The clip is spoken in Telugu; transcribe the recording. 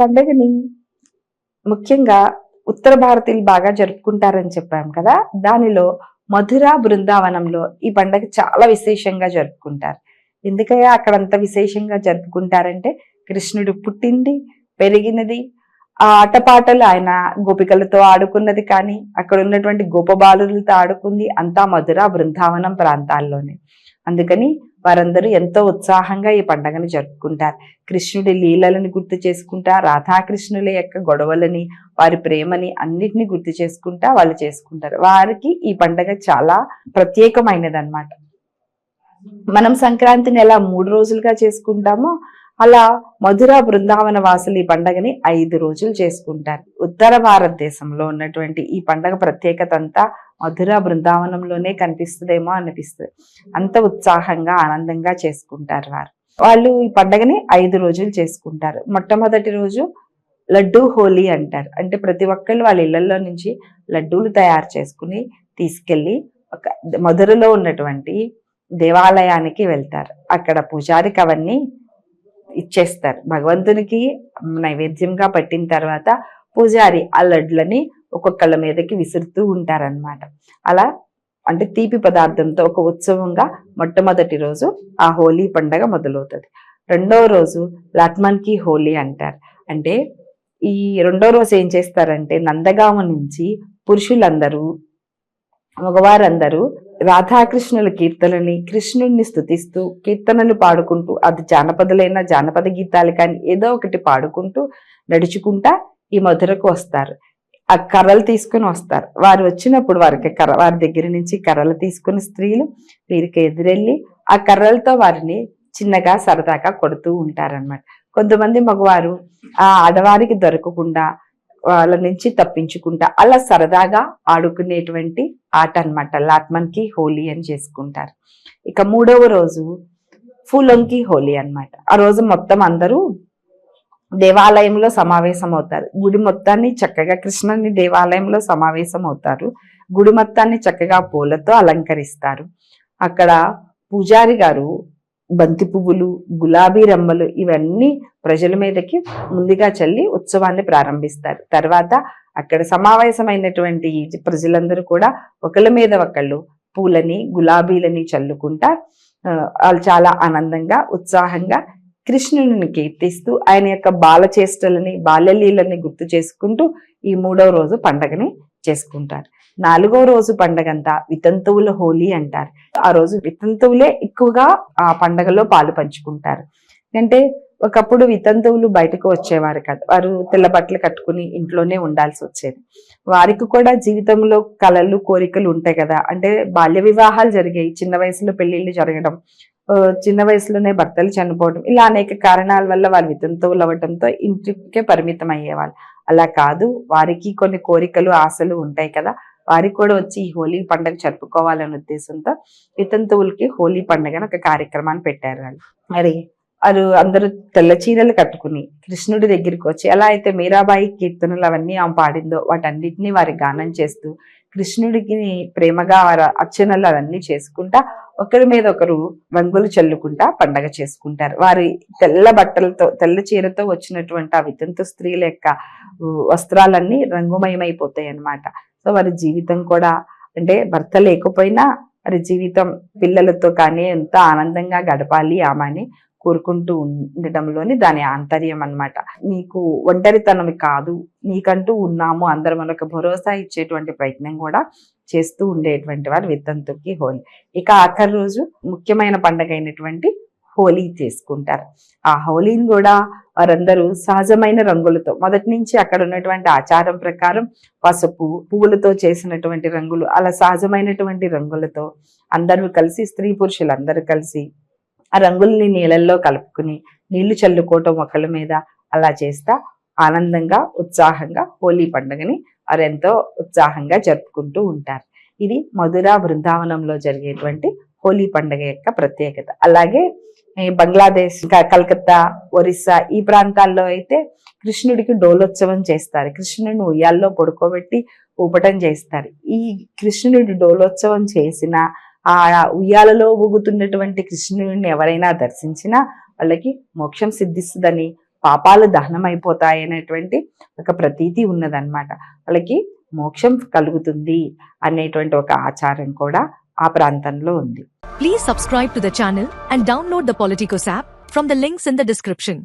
పండుగని ముఖ్యంగా ఉత్తర భారతీయులు బాగా జరుపుకుంటారని చెప్పాం కదా. దానిలో మధుర బృందావనంలో ఈ పండుగ చాలా విశేషంగా జరుపుకుంటారు. ఎందుకయ్యా? అక్కడ అంత విశేషంగా జరుపుకుంటారంటే కృష్ణుడు పుట్టింది పెరిగినది ఆ ఆటపాటలు ఆయన గోపికలతో ఆడుకున్నది కానీ అక్కడ ఉన్నటువంటి గోపబాలులతో ఆడుకుంది అంతా మధుర బృందావనం ప్రాంతాల్లోనే. అందుకని వారందరూ ఎంతో ఉత్సాహంగా ఈ పండుగను జరుపుకుంటారు. కృష్ణుడి లీలలను గుర్తు చేసుకుంటా రాధాకృష్ణుల యొక్క గొడవలని వారి ప్రేమని అన్నిటిని గుర్తు చేసుకుంటా వాళ్ళు చేసుకుంటారు. వారికి ఈ పండుగ చాలా ప్రత్యేకమైనది అన్నమాట మనం సంక్రాంతిని ఎలా మూడు రోజులుగా చేసుకుంటామో అలా మధుర బృందావన వాసులు ఈ పండగని ఐదు రోజులు చేసుకుంటారు. ఉత్తర భారతదేశంలో ఉన్నటువంటి ఈ పండగ ప్రత్యేకత అంతా మధుర బృందావనంలోనే కనిపిస్తుందేమో అనిపిస్తుంది. అంత ఉత్సాహంగా ఆనందంగా చేసుకుంటారు వారు. వాళ్ళు ఈ పండగని ఐదు రోజులు చేసుకుంటారు. మొట్టమొదటి రోజు లడ్డూ హోలీ అంటారు. అంటే ప్రతి ఒక్కళ్ళు వాళ్ళ ఇళ్ళలో నుంచి లడ్డూలు తయారు చేసుకుని తీసుకెళ్ళి ఒక మధురలో ఉన్నటువంటి దేవాలయానికి వెళ్తారు. అక్కడ పూజారికి అవన్నీ ఇచ్చేస్తారు. భగవంతునికి నైవేద్యంగా పట్టిన తర్వాత పూజారి ఆ లడ్లని ఒక్కొక్కళ్ళ మీదకి విసురుతూ ఉంటారనమాట అలా అంటే తీపి పదార్థంతో ఒక ఉత్సవంగా మొట్టమొదటి రోజు ఆ హోలీ పండగ మొదలవుతుంది. రెండవ రోజు లాట్మన్కి హోలీ అంటారు. అంటే ఈ రెండో రోజు ఏం చేస్తారంటే నందగామ నుంచి పురుషులందరూ మగవారందరూ రాధాకృష్ణుల కీర్తనని కృష్ణుడిని స్తుతిస్తూ కీర్తనలు పాడుకుంటూ అది జానపదులైన జానపద గీతాలు కానీ ఏదో ఒకటి పాడుకుంటూ నడుచుకుంటా ఈ మధురకు వస్తారు. ఆ కర్రలు తీసుకుని వస్తారు. వారు వచ్చినప్పుడు వారికి కర్ర వారి దగ్గర నుంచి కర్రలు తీసుకుని స్త్రీలు వీరికి ఎదురెళ్ళి ఆ కర్రలతో వారిని చిన్నగా సరదాగా కొడుతూ ఉంటారన్నమాట. కొంతమంది మగవారు ఆ ఆడవారికి దొరకకుండా వాళ్ళ నుంచి తప్పించుకుంటా. అలా సరదాగా ఆడుకునేటువంటి ఆట అనమాట లాట్మన్కి హోలీ అని చేసుకుంటారు. ఇక మూడవ రోజు ఫూలంకి హోలీ అన్నమాట. ఆ రోజు మొత్తం అందరూ దేవాలయంలో సమావేశం అవుతారు గుడి మొత్తాన్ని చక్కగా కృష్ణుని దేవాలయంలో సమావేశం అవుతారు గుడి మొత్తాన్ని చక్కగా పూలతో అలంకరిస్తారు. అక్కడ పూజారి గారు బంతి పువ్వులు గులాబీ రమ్మలు ఇవన్నీ ప్రజల మీదకి ముందుగా చల్లి ఉత్సవాన్ని ప్రారంభిస్తారు. తర్వాత అక్కడ సమావేశమైనటువంటి ప్రజలందరూ కూడా ఒకళ్ళ మీద ఒకళ్ళు పూలని గులాబీలని చల్లుకుంటా వాళ్ళు చాలా ఆనందంగా ఉత్సాహంగా కృష్ణుని కీర్తిస్తూ ఆయన యొక్క బాలచేష్టలని బాల్యలీలని గుర్తు చేసుకుంటూ ఈ మూడవ రోజు పండగని చేసుకుంటారు. నాలుగో రోజు పండగంతా వితంతువుల హోలీ అంటారు. ఆ రోజు వితంతువులే ఎక్కువగా ఆ పండగలో పాలు పంచుకుంటారు. అంటే ఒకప్పుడు వితంతువులు బయటకు వచ్చేవారు కాదు. వారు తెల్ల బట్టలు కట్టుకుని ఇంట్లోనే ఉండాల్సి వచ్చేది. వారికి కూడా జీవితంలో కలలు కోరికలు ఉంటాయి కదా. అంటే బాల్య వివాహాలు జరిగాయి. చిన్న వయసులో పెళ్ళిళ్ళు జరగడం చిన్న వయసులోనే భర్తలు చనిపోవడం ఇలా అనేక కారణాల వల్ల వారు వితంతువులు అవ్వడంతో ఇంటికే పరిమితం అయ్యేవాళ్ళు అలా కాదు. వారికి కొన్ని కోరికలు ఆశలు ఉంటాయి కదా. వారికి కూడా వచ్చి ఈ హోలీ పండుగ జరుపుకోవాలనే ఉద్దేశంతో వితంతువులకి హోలీ పండుగని ఒక కార్యక్రమాన్ని పెట్టారు వాళ్ళు. మరి వారు అందరూ తెల్ల చీరలు కట్టుకుని కృష్ణుడి దగ్గరికి వచ్చి ఎలా అయితే మీరాబాయి కీర్తనలు అవన్నీ ఆమె పాడిందో వాటన్నిటిని వారి గానం చేస్తూ కృష్ణుడికి ప్రేమగా వారి అర్చనలు అవన్నీ చేసుకుంటా ఒకరి మీద ఒకరు రంగులు చల్లుకుంటా పండగ చేసుకుంటారు. వారి తెల్ల బట్టలతో తెల్ల చీరతో వచ్చినటువంటి ఆ వితంతు స్త్రీల యొక్క వస్త్రాలన్నీ రంగుమయమైపోతాయి అన్నమాట సో వారి జీవితం కూడా అంటే భర్త లేకపోయినా వారి జీవితం పిల్లలతో కానీ ఎంతో ఆనందంగా గడపాలి ఆమె అని కోరుకుంటూ ఉండటంలోని దాని ఆంతర్యం అన్నమాట. నీకు ఒంటరితనం కాదు నీకంటూ ఉన్నాము అందరం మనకు భరోసా ఇచ్చేటువంటి ప్రయత్నం కూడా చేస్తూ ఉండేటువంటి వారు విత్తంతుకి హోలీ. ఇక ఆఖరి రోజు ముఖ్యమైన పండగ అయినటువంటి హోలీ చేసుకుంటారు. ఆ హోలీని కూడా వారందరూ సహజమైన రంగులతో మొదటి నుంచి అక్కడ ఉన్నటువంటి ఆచారం ప్రకారం పసుపు పువ్వులతో చేసినటువంటి రంగులు అలా సహజమైనటువంటి రంగులతో అందరూ కలిసి స్త్రీ పురుషులందరూ కలిసి ఆ రంగుల్ని నీళ్ళల్లో కలుపుకుని నీళ్ళు చల్లుకోవటం ఒకళ్ళ మీద అలా చేస్తా ఆనందంగా ఉత్సాహంగా హోలీ పండుగని వారు ఎంతో ఉత్సాహంగా జరుపుకుంటూ ఉంటారు. ఇది మధుర బృందావనంలో జరిగేటువంటి హోలీ పండుగ యొక్క ప్రత్యేకత. అలాగే బంగ్లాదేశ్ ఇంకా కలకత్తా ఒరిస్సా ఈ ప్రాంతాల్లో అయితే కృష్ణుడికి డోలోత్సవం చేస్తారు. కృష్ణుడిని ఉయ్యాల్లో పడుకోబెట్టి ఊపటం చేస్తారు. ఈ కృష్ణుడి డోలోత్సవం చేసిన ఆ ఉయ్యాలలో ఊగుతున్నటువంటి కృష్ణుడిని ఎవరైనా దర్శించినా వాళ్ళకి మోక్షం సిద్ధిస్తుందని పాపాలు దహనం ఒక ప్రతీతి ఉన్నదన్నమాట. వాళ్ళకి మోక్షం కలుగుతుంది అనేటువంటి ఒక ఆచారం కూడా ఆ ప్రాంతంలో ఉంది Please subscribe to the channel and download the Politicos app from the links in the description.